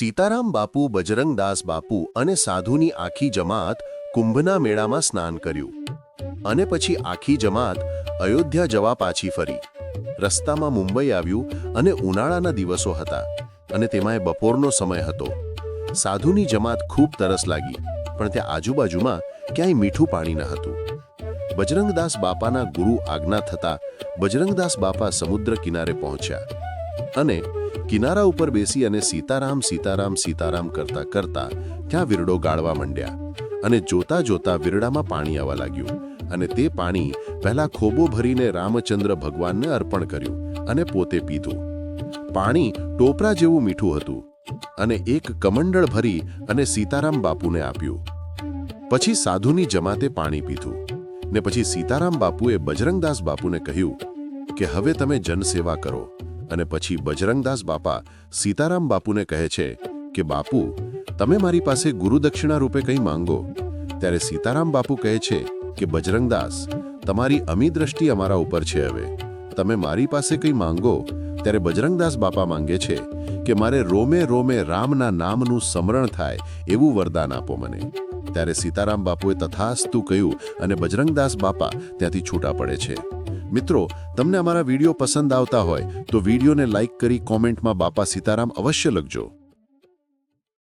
સીતારામ બાપુ, બજરંગદાસ બાપુ અને સાધુની આખી જમાત કુંભના મેળામાં સ્નાન કર્યું. અને પછી આખી જમાત અયોધ્યા જવા પાછી ફરી. રસ્તામાં મુંબઈ આવ્યું અને ઉનાળાના દિવસો હતા અને તેમાં બપોરનો સમય હતો. સાધુની જમાત ખૂબ તરસ લાગી, પણ ત્યાં આજુબાજુમાં ક્યાંય મીઠું પાણી ન હતું. બજરંગદાસ બાપાના ગુરુ આજ્ઞા થતા બજરંગદાસ બાપા સમુદ્ર કિનારે પહોંચ્યા. અને કિનારા ઉપર બેસી અને સીતારામ સીતારામ સીતારામ કરતા કરતા ત્યાં વિરડો ગાળવા માંડ્યા અને જોતા જોતા વિરડામાં પાણી આવવા લાગ્યું અને તે પાણી પહેલા ખોબો ભરીને રામચંદ્ર ભગવાનને અર્પણ કર્યું અને પોતે પીધું. પાણી ટોપરા જેવું મીઠું હતું અને એક કમંડળ ભરી અને સીતારામ બાપુને આપ્યું. પછી સાધુની જમાતે પાણી પીધું ને પછી સીતારામ બાપુએ બજરંગદાસ બાપુને કહ્યું કે હવે તમે જનસેવા કરો. અને પછી બજરંગદાસ બાપા સીતારામ બાપુને કહે છે કે, બાપુ, તમે મારી પાસે ગુરુદક્ષિણા રૂપે કંઈ માંગો? ત્યારે સીતારામ બાપુ કહે છે કે, બજરંગદાસ, તમારી અમી દ્રષ્ટિ અમારા ઉપર છે હવે. તમે મારી પાસે કંઈ માંગો? ત્યારે બજરંગદાસ બાપા માંગે છે કે, મારે રોમે રોમે રામના નામનું સ્મરણ થાય એવું વરદાન આપો મને. ત્યારે સીતારામ બાપુએ તથાસ્તુ કહ્યું અને બજરંગદાસ બાપા ત્યાંથી છૂટા પડે છે. મિત્રો, તમને અમારા વીડિયો પસંદ આવતા હોય તો વિડીયોને લાઈક કરી કોમેન્ટમાં બાપા સીતારામ અવશ્ય લખજો.